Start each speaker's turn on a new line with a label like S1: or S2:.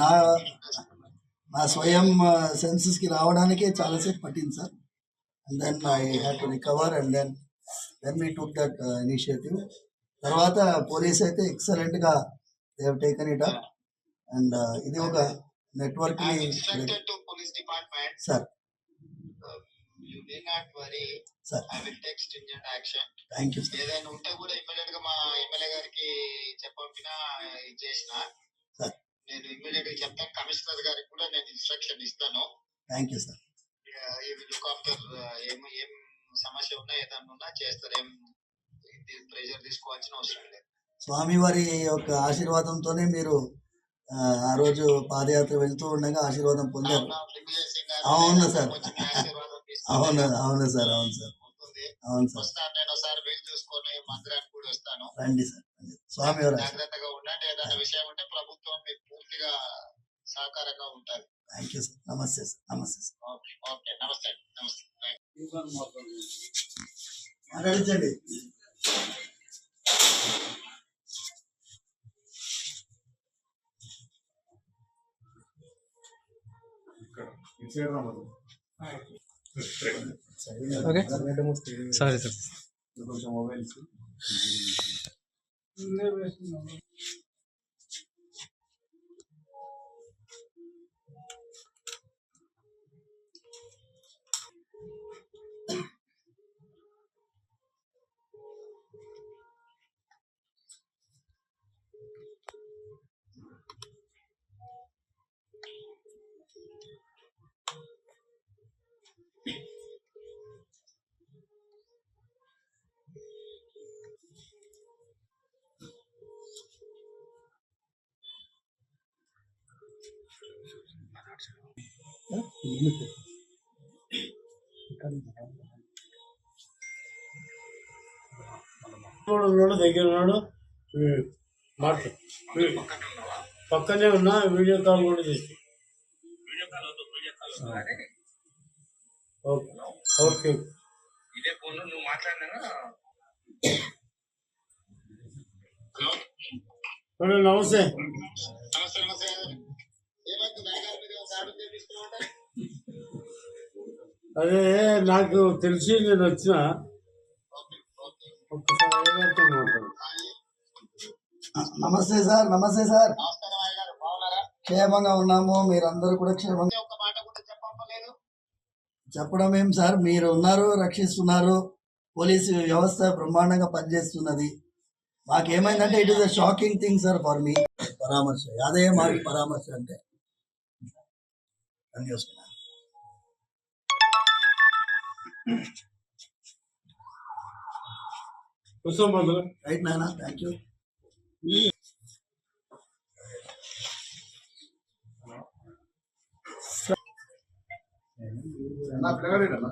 S1: నా నా స్వయం సెన్సెస్కి రావడానికే చాలాసేపు పట్టింది sir. And then I had to recover and then then we took that initiative తర్వాత పోలీస్ అయితే ఎక్సలెంట్గా they've taken it up and ఇది ఒక నెట్వర్క్. సార్. థ్యాంక్ యూ
S2: ఏదైనా ఉంటే కూడా ఇమ్మీడియట్గా మా ఎమ్మెల్యే గారికి చెప్పినా చేసిన. గా చెప్తాను కమిషనర్ గారికి కూడా నేను ఇన్స్ట్రక్షన్ ఇస్తాను.
S1: థ్యాంక్ యూ సార్
S2: ఈ లుక్ ఆఫ్టర్ ఏం ఏం సమస్య ఉన్నా ఏదన్నా ఉన్నా చేస్తారు ఏం ప్రెషర్ తీసుకోవాల్సిన అవసరం లేదు.
S1: స్వామివారి యొక్క ఆశీర్వాదంతోనే మీరు ఆ, రోజు పాదయాత్ర వెళ్తూ ఉండగా ఆశీర్వాదం పొందారు.
S2: అవునా,
S1: సార్. అవును అవును సార్ అవును సార్. అవును సార్
S2: నేను ఒకసారి వీలు చూసుకొని మందిరానికి కూడా వస్తాను.
S1: రండి సార్ ఆశీర్వాదం
S2: జాగ్రత్తగా ఉండండి ఏదైనా విషయం ఉంటే ప్రభుత్వం మీకు పూర్తిగా సహకారంగా ఉంటుంది
S1: థ్యాంక్ యూ సార్ నమస్తే సార్ నమస్తే సార్
S2: ఓకే ఓకే. నమస్తే నమస్తే. థాంక్స్.
S1: మాట్లాడించండి.
S3: ఓకే సారీ సార్
S4: కూడా ఉన్నాడు దగ్గర ఉన్నాడు. మాట్లా పక్కనే ఉన్నా వీడియో కాల్ కూడా చేసి. ఓకే
S2: ఇదే ఫోన్ నువ్వు మాట్లాడినా హలో
S4: మేడం నమస్తే
S2: నమస్తే నమస్తే.
S4: అదే నాకు తెలిసి నేను వచ్చిన
S1: నమస్తే సార్ నమస్తే సార్. క్షేమంగా ఉన్నాము మీరందరూ కూడా క్షేమంగా చెప్పడం ఏం సార్ మీరు ఉన్నారు రక్షిస్తున్నారు పోలీసు వ్యవస్థ బ్రహ్మాండంగా పనిచేస్తున్నది. మాకేమైందంటే it is a shocking thing sir for me పరామర్శ అదే మాకు పరామర్శ అంటే. అని చూసుకున్నాను
S4: కూర్చో మొదలు
S1: రైట్ నాయన థ్యాంక్ యూ
S5: నా పిల్లగాడేనా